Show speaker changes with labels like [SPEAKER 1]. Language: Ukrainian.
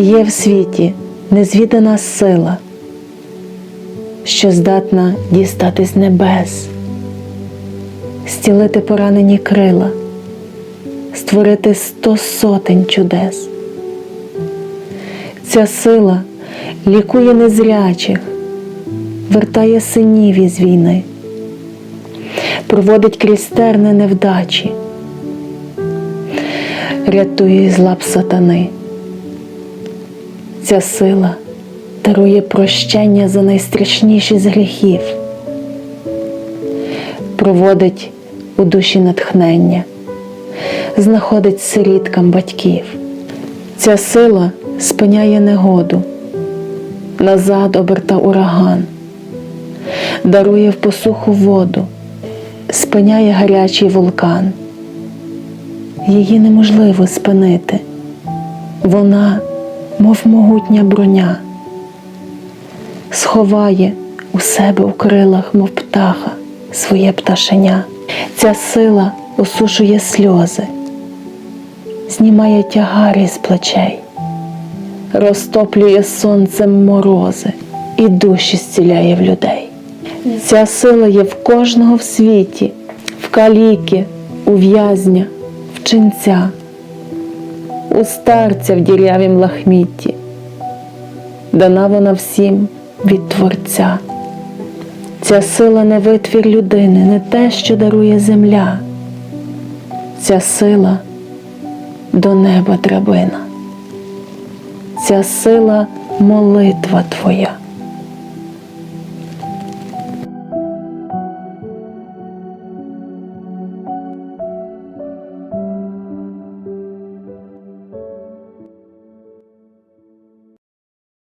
[SPEAKER 1] Є в світі незвідана сила, що здатна дістати з небес, зцілити поранені крила, створити сто сотень чудес. Ця сила лікує незрячих, вертає синів із війни, проводить крізь терни невдачі, рятує з лап сатани. Ця сила дарує прощення за найстрашніші з гріхів, проводить у душі натхнення, знаходить сиріткам батьків. Ця сила спиняє негоду, назад оберта ураган, дарує в посуху воду, спиняє гарячий вулкан. Її неможливо спинити. Вона, мов могутня броня, сховає у себе у крилах, мов птаха, своє пташеня. Ця сила осушує сльози, знімає тягар із плечей, розтоплює сонцем морози і душі зціляє в людей. Ця сила є в кожного в світі, в каліки, у в'язня, в ченця, у старця в дірявім лахмітті. Дана вона всім від Творця. Ця сила не витвір людини, не те, що дарує земля. Ця сила до неба драбина. Ця сила молитва твоя.